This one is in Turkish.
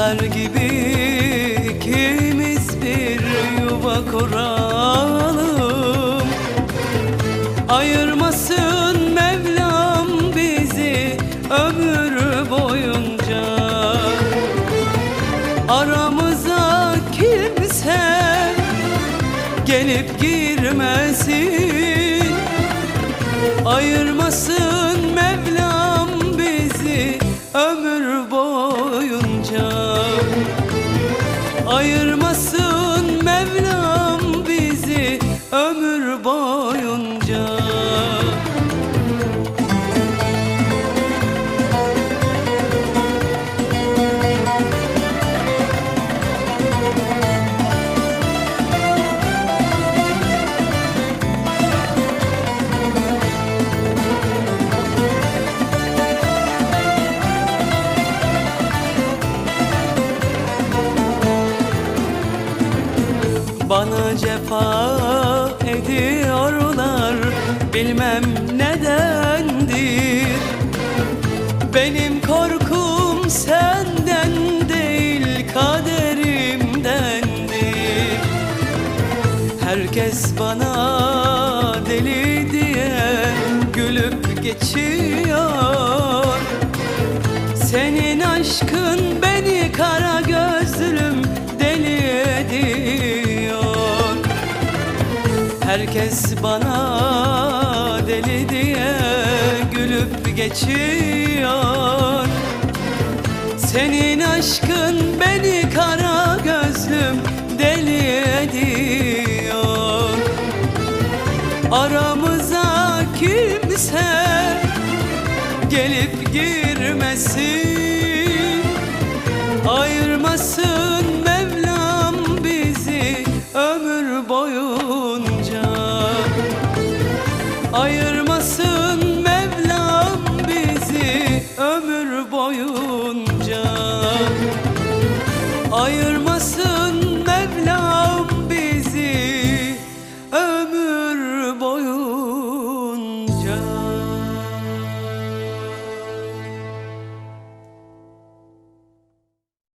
Kuşlar gibi ikimiz bir yuva kuralım? Ayırmasın Mevlam bizi ömür boyunca. Aramıza kimse gelip girmesin. Ayırmasın Mevlam cefa ediyorlar. Bilmem nedendir. Benim korkum senden değil kaderimdendir. Herkes bana deli diye gülüp geçiyor. Senin aşkın beni kara gözlüm deli ediyor Herkes bana deli diye gülüp geçiyor. Senin aşkın beni kara gözlüm deli ediyor. Aramıza kimse gelip girmesin. Ayırmasın boyunca Ayırmasın